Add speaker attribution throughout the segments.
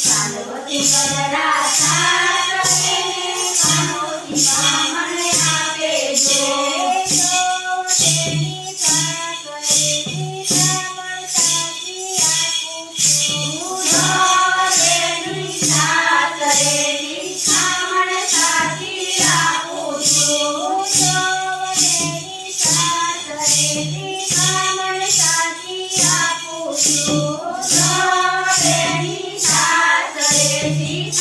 Speaker 1: Sarvati Sarvati see.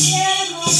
Speaker 2: Chegou.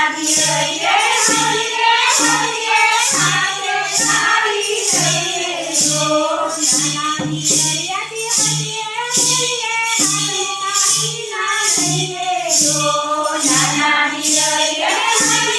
Speaker 1: নানা হৃদয়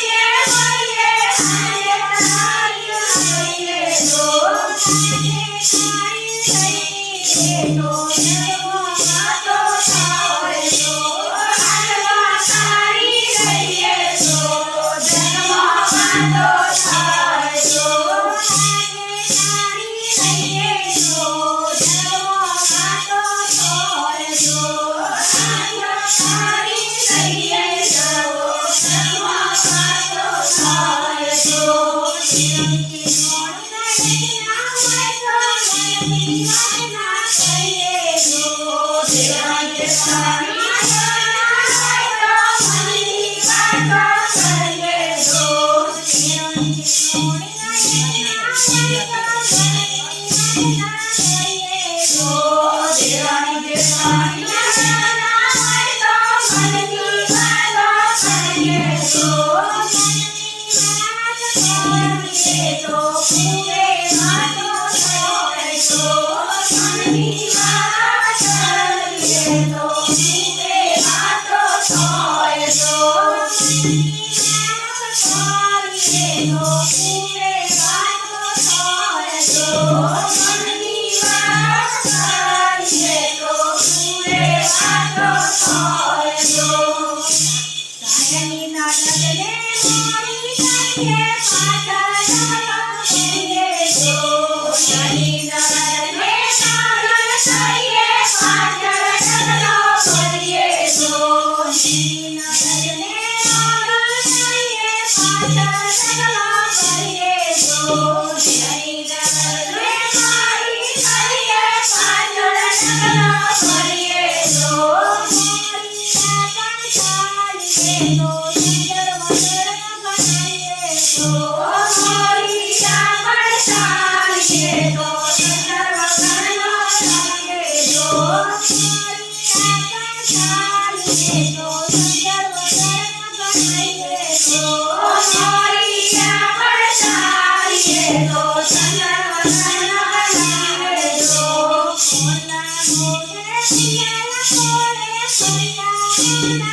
Speaker 1: Yes.
Speaker 2: કરે